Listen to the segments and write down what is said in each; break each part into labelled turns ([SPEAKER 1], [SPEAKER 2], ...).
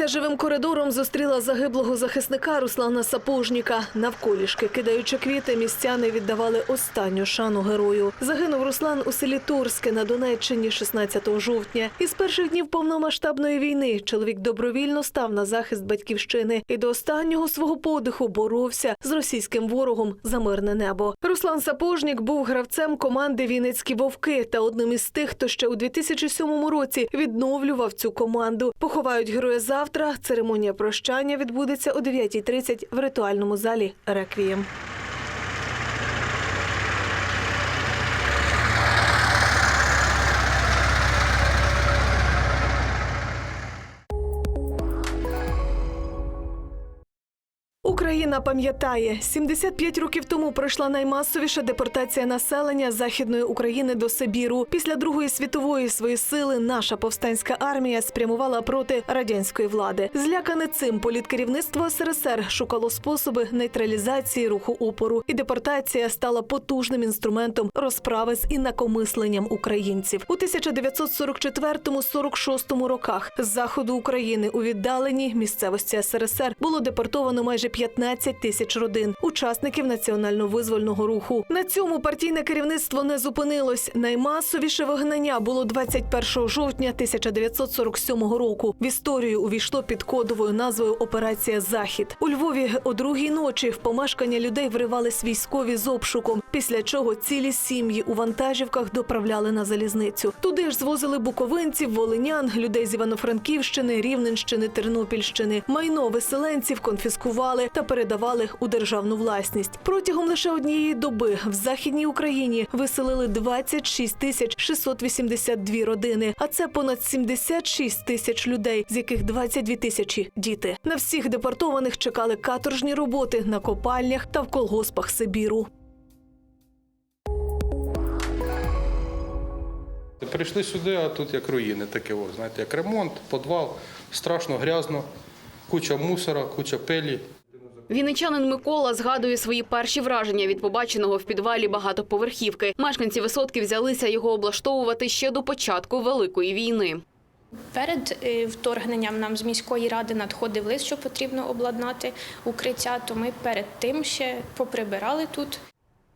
[SPEAKER 1] Вулиця живим коридором зустріла загиблого захисника Руслана Сапожніка. Навколішки, кидаючи квіти, містяни віддавали останню шану герою. Загинув Руслан у селі Турське на Донеччині 16 жовтня. Із перших днів повномасштабної війни чоловік добровільно став на захист батьківщини і до останнього свого подиху боровся з російським ворогом за мирне небо. Руслан Сапожнік був гравцем команди Вінницькі вовки та одним із тих, хто ще у 2007 році відновлював цю команду. Поховають героя завтра. Церемонія прощання відбудеться о 9.30 в ритуальному залі Реквієм. Україна пам'ятає, 75 років тому пройшла наймасовіша депортація населення Західної України до Сибіру. Після Другої світової свої сили наша повстанська армія спрямувала проти радянської влади. Злякане цим політкерівництво СРСР шукало способи нейтралізації руху опору, і депортація стала потужним інструментом розправи з інакомисленням українців у 1944-46 роках. З заходу України у віддаленій місцевості СРСР було депортовано майже 15 тисяч родин, учасників національно-визвольного руху. На цьому партійне керівництво не зупинилось. Наймасовіше вигнання було 21 жовтня 1947 року. В історію увійшло під кодовою назвою Операція Захід. У Львові о другій ночі в помешкання людей вривались військові з обшуком, після чого цілі сім'ї у вантажівках доправляли на залізницю. Туди ж звозили буковинців, волинян, людей з Івано-Франківщини, Рівненщини, Тернопільщини. Майно виселенців конфіскували та передавали у державну власність. Протягом лише однієї доби в західній Україні виселили 26 тисяч 682 родини, а це понад 76 тисяч людей, з яких 22 тисячі діти. На всіх депортованих чекали каторжні роботи на копальнях та в колгоспах Сибіру.
[SPEAKER 2] Прийшли сюди, а тут як руїни, таке, знаєте, як ремонт, підвал, страшно, грязно, куча мусора, куча пилі.
[SPEAKER 3] Вінничанин Микола згадує свої перші враження від побаченого в підвалі багатоповерхівки. Мешканці висотки взялися його облаштовувати ще до початку великої війни.
[SPEAKER 4] Перед е, вторгненням нам з міської ради надходив лист, що потрібно обладнати укриття, то ми перед тим ще поприбирали тут.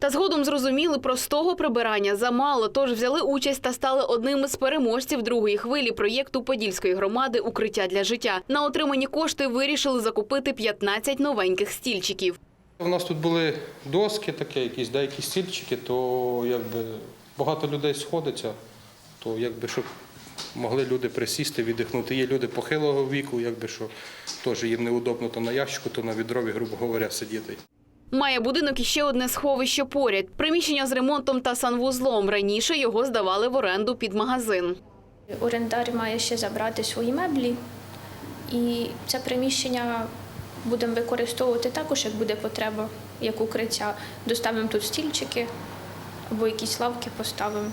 [SPEAKER 3] Та згодом зрозуміли, простого прибирання замало, тож взяли участь та стали одним із переможців другої хвилі проєкту Подільської громади Укриття для життя. На отримані кошти вирішили закупити 15 новеньких стільчиків.
[SPEAKER 2] У нас тут були доски, таке, якісь деякі стільчики, то якби багато людей сходиться, то якби щоб могли люди присісти, віддихнути. Є люди похилого віку, якби що теж їм неудобно то на ящику, то на відрові, грубо говоря, сидіти.
[SPEAKER 3] Має будинок іще одне сховище поряд. Приміщення з ремонтом та санвузлом. Раніше його здавали в оренду під магазин.
[SPEAKER 4] Орендар має ще забрати свої меблі, і це приміщення будемо використовувати також, як буде потреба, як укриття. Доставимо тут стільчики або якісь лавки поставимо.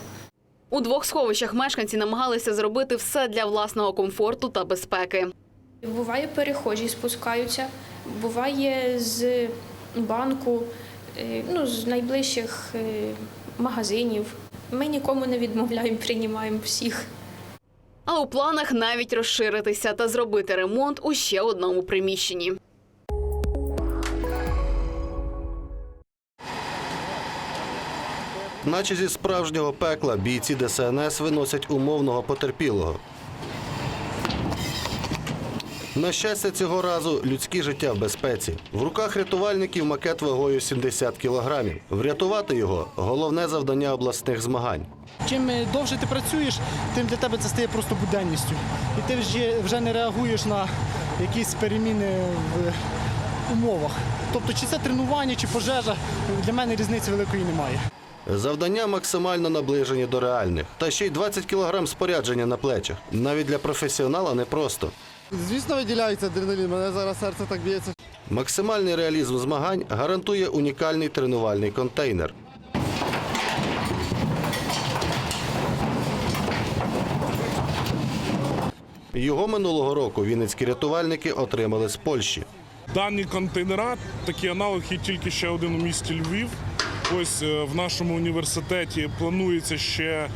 [SPEAKER 3] У двох сховищах мешканці намагалися зробити все для власного комфорту та безпеки.
[SPEAKER 4] Буває, перехожі спускаються, буває з банку, е, ну, з найближчих е, магазинів. Ми нікому не відмовляємо, приймаємо всіх.
[SPEAKER 3] А у планах навіть розширитися та зробити ремонт у ще одному приміщенні.
[SPEAKER 5] Наче зі справжнього пекла бійці ДСНС виносять умовного потерпілого. На щастя, цього разу людське життя в безпеці. В руках рятувальників макет вагою 70 кілограмів. Врятувати його головне завдання обласних змагань.
[SPEAKER 6] Чим е, довше ти працюєш, тим для тебе це стає просто буденністю. І ти вже, вже не реагуєш на якісь переміни в умовах. Тобто, чи це тренування, чи пожежа, для мене різниці великої немає.
[SPEAKER 5] Завдання максимально наближені до реальних. Та ще й 20 кілограм спорядження на плечах. Навіть для професіонала непросто.
[SPEAKER 7] Звісно, виділяється адреналін. Мене зараз серце так б'ється.
[SPEAKER 5] Максимальний реалізм змагань гарантує унікальний тренувальний контейнер. Його минулого року вінницькі рятувальники отримали з Польщі.
[SPEAKER 8] Дані контейнера, такий аналог є тільки ще один у місті Львів. Ось е, в нашому університеті планується ще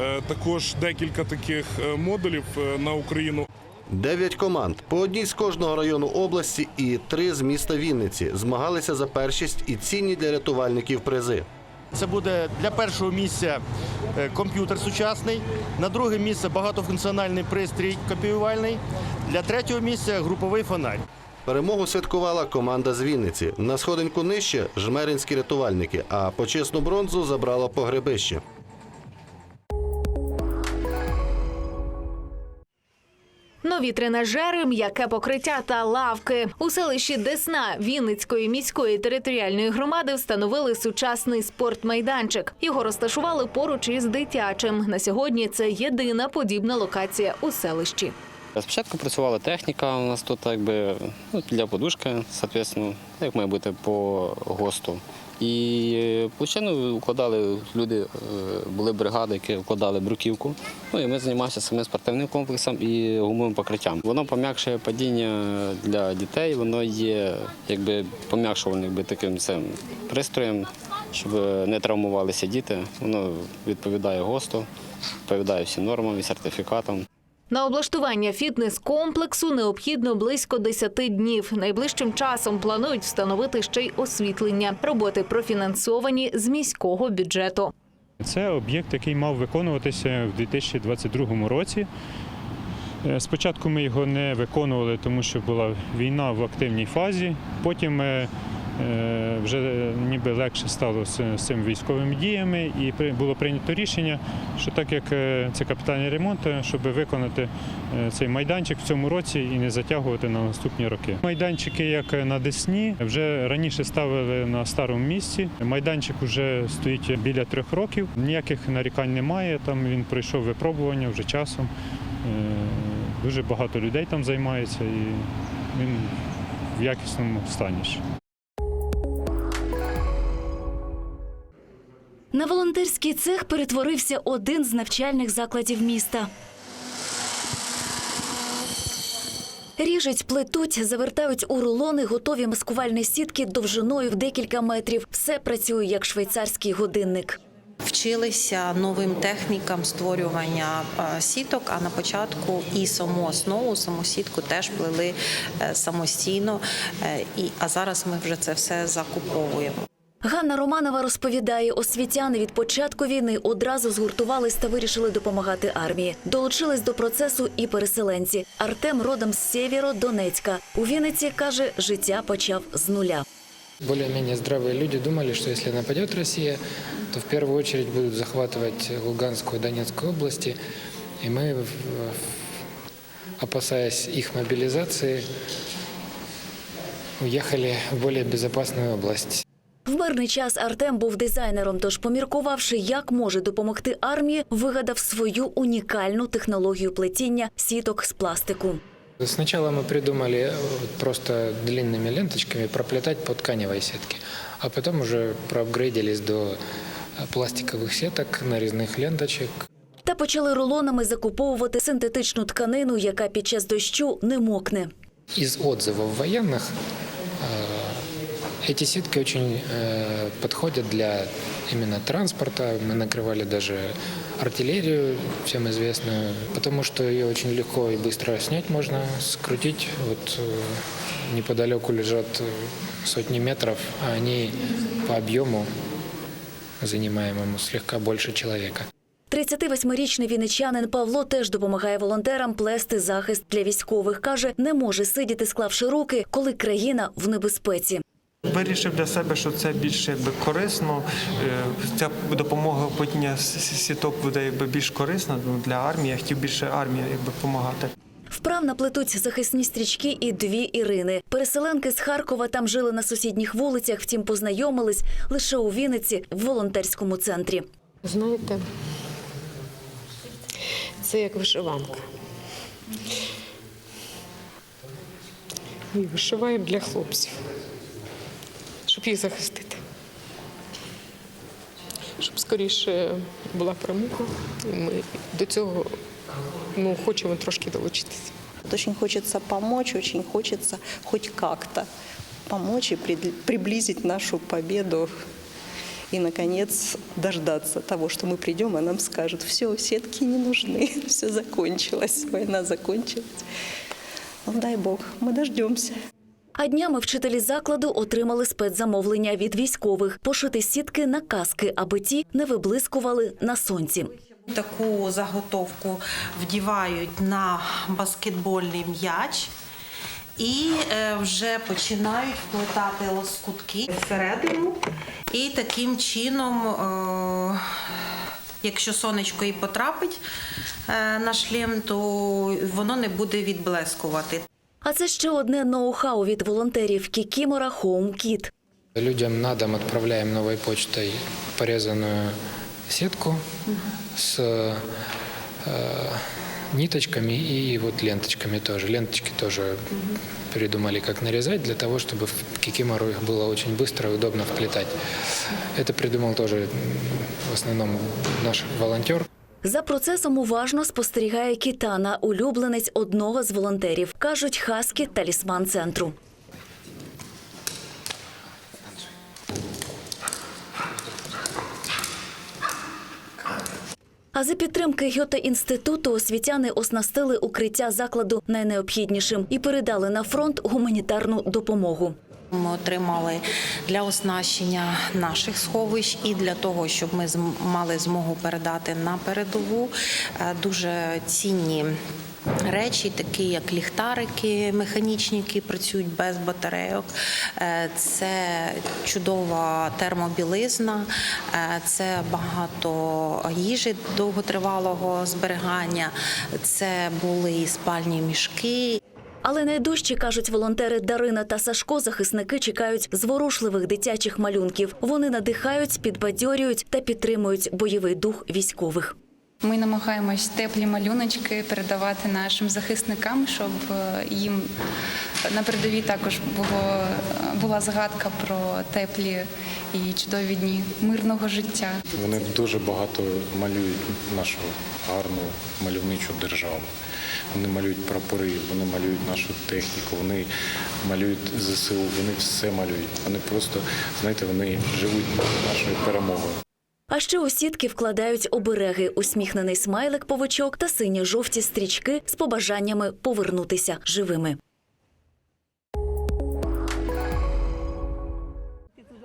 [SPEAKER 8] е, також декілька таких е, модулів на Україну.
[SPEAKER 5] Дев'ять команд по одній з кожного району області і три з міста Вінниці змагалися за першість і цінні для рятувальників призи.
[SPEAKER 9] Це буде для першого місця е, комп'ютер сучасний, на друге місце багатофункціональний пристрій копіювальний, для третього місця груповий фонарь.
[SPEAKER 5] Перемогу святкувала команда з Вінниці. На сходинку нижче жмеринські рятувальники, а почесну бронзу забрало погребище.
[SPEAKER 1] Нові тренажери, м'яке покриття та лавки у селищі Десна Вінницької міської територіальної громади встановили сучасний спортмайданчик. Його розташували поруч із дитячим. На сьогодні це єдина подібна локація у селищі.
[SPEAKER 10] Спочатку працювала техніка, у нас тут якби ну, для подушки, як має бути по ГОСТу. І площину укладали люди, е, були бригади, які вкладали бруківку. Ну і ми займалися самим спортивним комплексом і гумовим покриттям. Воно пом'якшує падіння для дітей, воно є якби пом'якшувальним таким цим пристроєм, щоб не травмувалися діти. Воно відповідає ГОСТу, відповідає всім нормам і сертифікатам.
[SPEAKER 1] На облаштування фітнес-комплексу необхідно близько 10 днів. Найближчим часом планують встановити ще й освітлення. Роботи профінансовані з міського бюджету.
[SPEAKER 11] Це об'єкт, який мав виконуватися в 2022 році. Е, Спочатку ми його не виконували, тому що була війна в активній фазі. Потім е, вже ніби легше стало з цими військовими діями, і було прийнято рішення, що так як е, це капітальний ремонт, е, щоб виконати е, цей майданчик в цьому році і не затягувати на наступні роки. Майданчики, як на Десні, вже раніше ставили на старому місці. Майданчик вже стоїть біля трьох років. Ніяких нарікань немає. Там він пройшов випробування вже часом. Е, Дуже багато людей там займається і він в якісному стані.
[SPEAKER 12] На волонтерський цех перетворився один з навчальних закладів міста. Ріжуть, плетуть, завертають у рулони готові маскувальні сітки довжиною в декілька метрів. Все працює як швейцарський годинник.
[SPEAKER 13] Вчилися новим технікам створювання сіток, а на початку і саму основу, саму сітку теж плели е, самостійно. Е, а зараз ми вже це все закуповуємо.
[SPEAKER 12] Ганна Романова розповідає, освітяни від початку війни одразу згуртувались та вирішили допомагати армії. Долучились до процесу і переселенці. Артем родом з Сєвєродонецька. У Вінниці каже, життя почав з нуля.
[SPEAKER 14] Более-менее здравые люди думали, что если нападет Россия, то в первую очередь будут захватывать Луганскую и Донецкую области. И мы, в- в- опасаясь их мобилизации, уехали в более безопасную область.
[SPEAKER 12] В мирний час Артем був дизайнером, тож, поміркувавши, як може допомогти армії, вигадав свою унікальну технологію плетіння сіток з пластику.
[SPEAKER 14] Сначала мы придумали э, вот просто длинными ленточками проплетать по тканевой сетке, а потом уже проапгрейдились до э, пластиковых сеток, нарезных ленточек,
[SPEAKER 12] Та почали рулонами закуповувати синтетичну тканину, яка під час дощу не мокне.
[SPEAKER 14] Из отзывов военных э, эти сетки очень э, подходят для именно транспорта. Мы накрывали даже артиллерию, всем известную, потому что ее очень легко и быстро снять можно, скрутить. Вот э, неподалеку лежат э, сотни метров, а они по объему занимаемому слегка больше человека.
[SPEAKER 12] 38-річний вінничанин Павло теж допомагає волонтерам плести захист для військових. Каже, не може сидіти, склавши руки, коли країна в небезпеці.
[SPEAKER 15] Вирішив для себе, що це більш якби корисно. Е, Ця допомога с- сіток буде якби більш корисна ну, для армії. Я хотів більше армії якби допомагати.
[SPEAKER 12] Вправно плетуть захисні стрічки і дві Ірини. Переселенки з Харкова там жили на сусідніх вулицях, втім познайомились лише у Вінниці в волонтерському центрі.
[SPEAKER 16] Знаєте, це як вишиванка. І вишиваємо для хлопців, щоб їх захистити. Щоб скоріше була перемога. І Ми до цього ну, хочемо трошки долучитися.
[SPEAKER 13] Очень хочется помочь, очень хочется хоть как-то помочь и прид- приблизить нашу победу
[SPEAKER 17] и, наконец, дождаться того, что мы придем, и нам скажут, все, сетки не нужны, все закончилось, война закончилась. Ну, дай Бог, мы дождемся.
[SPEAKER 12] А днями вчителі закладу отримали спецзамовлення від військових пошити сітки на каски, аби ті не виблискували на сонці.
[SPEAKER 13] Таку заготовку вдівають на баскетбольний м'яч і е, вже починають вплетати лоскутки всередину. І таким чином, е, якщо сонечко і потрапить е, на шлем, то воно не буде відблескувати.
[SPEAKER 12] А це ще одне ноу-хау від волонтерів Кікімора Home Kit.
[SPEAKER 14] Людям на дом отправляем новой почтой порезанную сетку с э, ниточками и вот ленточками тоже. Ленточки тоже придумали, как нарезать, для того, чтобы в кикимору их было очень быстро и удобно вплетать. Это придумал тоже м, в основном наш волонтер.
[SPEAKER 12] За процесом уважно спостерігає Кітана, улюбленець одного з волонтерів. Кажуть, Хаскі – талісман центру. А за підтримки Гьоте інституту освітяни оснастили укриття закладу найнеобхіднішим і передали на фронт гуманітарну допомогу.
[SPEAKER 13] Ми отримали для оснащення наших сховищ і для того, щоб ми мали змогу передати на передову е, дуже цінні. Речі, такі як ліхтарики механічні, які працюють без батарейок, Е, це чудова термобілизна, е, це багато їжі довготривалого зберігання, це були і спальні мішки,
[SPEAKER 12] Але найдужче, кажуть волонтери Дарина та Сашко, захисники чекають зворушливих дитячих малюнків. Вони надихають, підбадьорюють та підтримують бойовий дух військових.
[SPEAKER 18] Ми намагаємось теплі малюночки передавати нашим захисникам, щоб е, їм на передовій також було, була згадка про теплі і чудові дні мирного життя.
[SPEAKER 19] Вони дуже багато малюють нашу гарну мальовничу державу. Вони малюють прапори, вони малюють нашу техніку, вони малюють ЗСУ, вони все малюють. Вони просто, знаєте, вони живуть нашою перемогою.
[SPEAKER 12] А ще у сітки вкладають обереги, усміхнений смайлик повичок та синьо-жовті стрічки з побажаннями повернутися живими.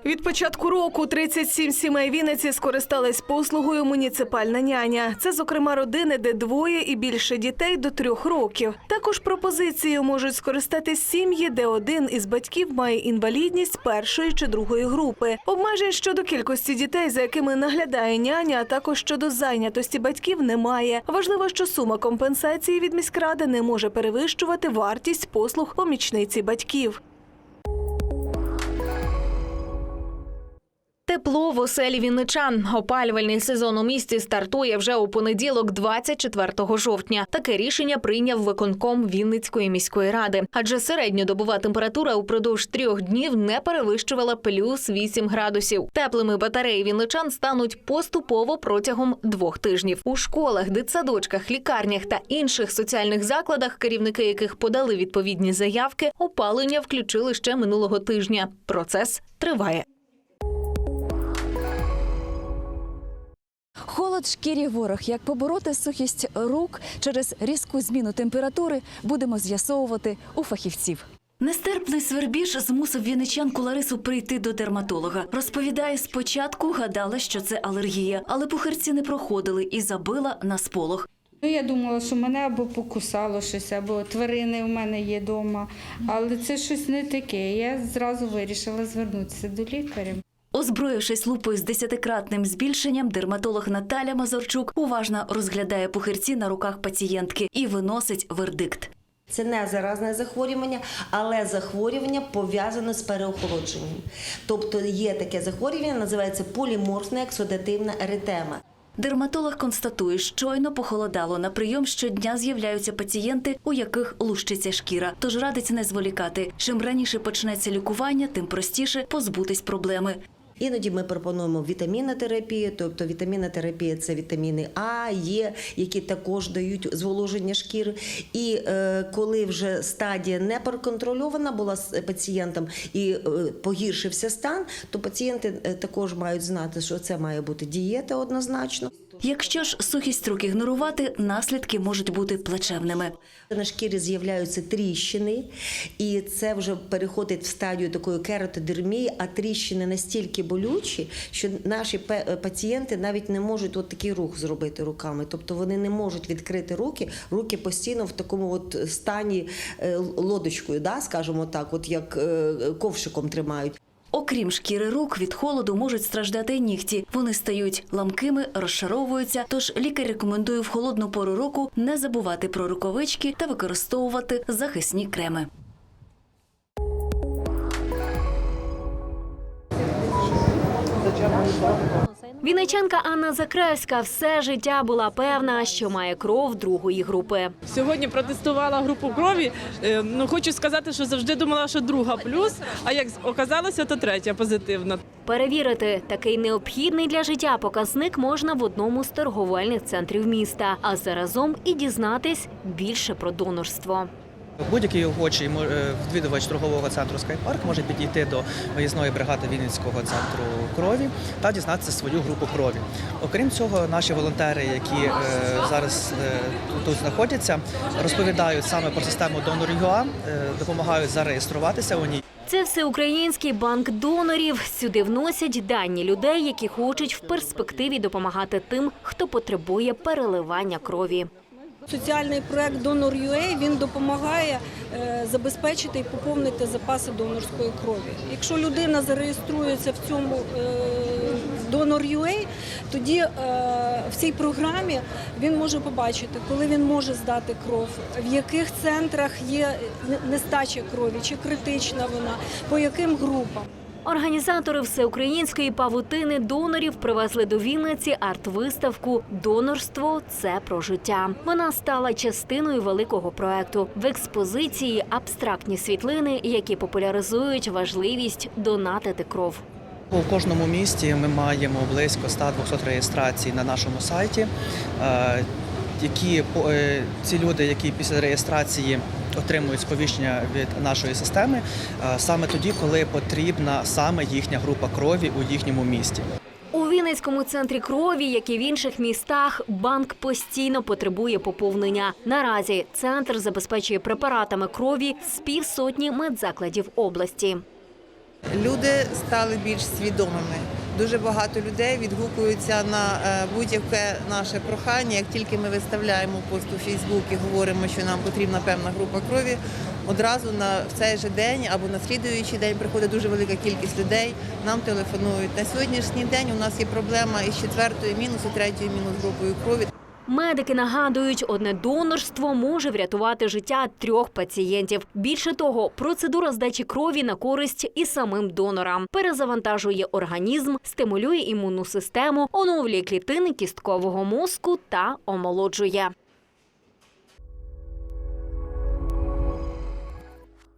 [SPEAKER 1] Від початку року 37 сімей Вінниці скористались послугою муніципальна няня. Це, зокрема, родини, де двоє і більше дітей до трьох років. Також пропозицією можуть скористатись сім'ї, де один із батьків має інвалідність першої чи другої групи. Обмежень щодо кількості дітей, за якими наглядає няня, а також щодо зайнятості батьків, немає. Важливо, що сума компенсації від міськради не може перевищувати вартість послуг помічниці батьків.
[SPEAKER 20] Тепло в оселі вінничан. Опалювальний сезон у місті стартує вже у понеділок, 24 жовтня. Таке рішення прийняв виконком Вінницької міської ради, адже середньодобова температура упродовж трьох днів не перевищувала плюс 8 градусів. Теплими батареї вінничан стануть поступово протягом двох тижнів. У школах, дитсадочках, лікарнях та інших соціальних закладах, керівники яких подали відповідні заявки, опалення включили ще минулого тижня. Процес триває.
[SPEAKER 21] Холод шкірі ворог. Як побороти сухість рук через різку зміну температури, будемо з'ясовувати у фахівців.
[SPEAKER 12] Нестерпний свербіж змусив вінничанку Ларису прийти до дерматолога. Розповідає, спочатку гадала, що це алергія, але пухирці не проходили і забила на сполох.
[SPEAKER 22] Ну, я думала, що мене або покусало щось, або тварини в мене є вдома. Але це щось не таке. Я зразу вирішила звернутися до лікаря.
[SPEAKER 12] Озброївшись лупою з десятикратним збільшенням, дерматолог Наталя Мазорчук уважно розглядає пухирці на руках пацієнтки і виносить вердикт.
[SPEAKER 23] Це не заразне захворювання, але захворювання пов'язане з переохолодженням. Тобто є таке захворювання, називається поліморфна ексудативна еритема.
[SPEAKER 12] Дерматолог констатує, щойно похолодало. На прийом щодня з'являються пацієнти, у яких лущиться шкіра. Тож радить не зволікати. Чим раніше почнеться лікування, тим простіше позбутись проблеми.
[SPEAKER 23] Іноді ми пропонуємо вітамінна терапія, тобто вітамінна терапія це вітаміни А, Є, які також дають зволоження шкіри. І е, коли вже стадія не проконтрольована була з пацієнтом і е, погіршився стан, то пацієнти е, також мають знати, що це має бути дієта однозначно.
[SPEAKER 12] Якщо ж сухість рук ігнорувати, наслідки можуть бути плачевними.
[SPEAKER 23] На шкірі з'являються тріщини, і це вже переходить в стадію такої кератодермії, а тріщини настільки болючі, що наші пе- пацієнти навіть не можуть от такий рух зробити руками. Тобто вони не можуть відкрити руки, руки постійно в такому от стані е, лодочкою, да, скажімо так, от як е, ковшиком тримають.
[SPEAKER 12] Окрім шкіри рук, від холоду можуть страждати нігті. Вони стають ламкими, розшаровуються. Тож лікар рекомендує в холодну пору року не забувати про рукавички та використовувати захисні креми.
[SPEAKER 20] Вінничанка Анна Закревська все життя була певна, що має кров другої групи.
[SPEAKER 24] Сьогодні протестувала групу крові. Е, Ну хочу сказати, що завжди думала, що друга плюс. А як оказалося, то третя позитивна.
[SPEAKER 20] Перевірити такий необхідний для життя показник можна в одному з торговельних центрів міста, а заразом і дізнатись більше про донорство.
[SPEAKER 25] Будь-який охочий е, відвідувач торгового центру Скайпарк може підійти до виїзної бригади Вінницького центру крові та дізнатися свою групу крові. Окрім цього, наші волонтери, які е, зараз е, тут знаходяться, розповідають саме про систему Донор.ua, е, допомагають зареєструватися у ній.
[SPEAKER 20] Це всеукраїнський банк донорів. Сюди вносять дані людей, які хочуть в перспективі допомагати тим, хто потребує переливання крові.
[SPEAKER 26] Соціальний проект Donor.ua, він допомагає е, забезпечити і поповнити запаси донорської крові. Якщо людина зареєструється в цьому е, в Donor.ua, тоді е, в цій програмі він може побачити, коли він може здати кров, в яких центрах є нестача крові, чи критична вона, по яким групам.
[SPEAKER 20] Організатори всеукраїнської павутини донорів привезли до Вінниці арт-виставку Донорство це про життя. Вона стала частиною великого проекту. В експозиції абстрактні світлини, які популяризують важливість донатити кров.
[SPEAKER 25] У кожному місті ми маємо близько 100-200 реєстрацій на нашому сайті. е, Які е, ці люди, які після реєстрації отримують сповіщення від нашої системи, е, саме тоді, коли потрібна саме їхня група крові у їхньому місті.
[SPEAKER 20] У Вінницькому центрі крові, як і в інших містах, банк постійно потребує поповнення. Наразі центр забезпечує препаратами крові з півсотні медзакладів області.
[SPEAKER 27] Люди стали більш свідомими. Дуже багато людей відгукуються на е, будь-яке наше прохання. Як тільки ми виставляємо пост у Фейсбук і говоримо, що нам потрібна певна група крові, одразу на в цей же день або на слідуючий день приходить дуже велика кількість людей. Нам телефонують. На сьогоднішній день у нас є проблема із четвертою мінус третьою мінус групою крові.
[SPEAKER 20] Медики нагадують, одне донорство може врятувати життя трьох пацієнтів. Більше того, процедура здачі крові на користь і самим донорам перезавантажує організм, стимулює імунну систему, оновлює клітини кісткового мозку та омолоджує.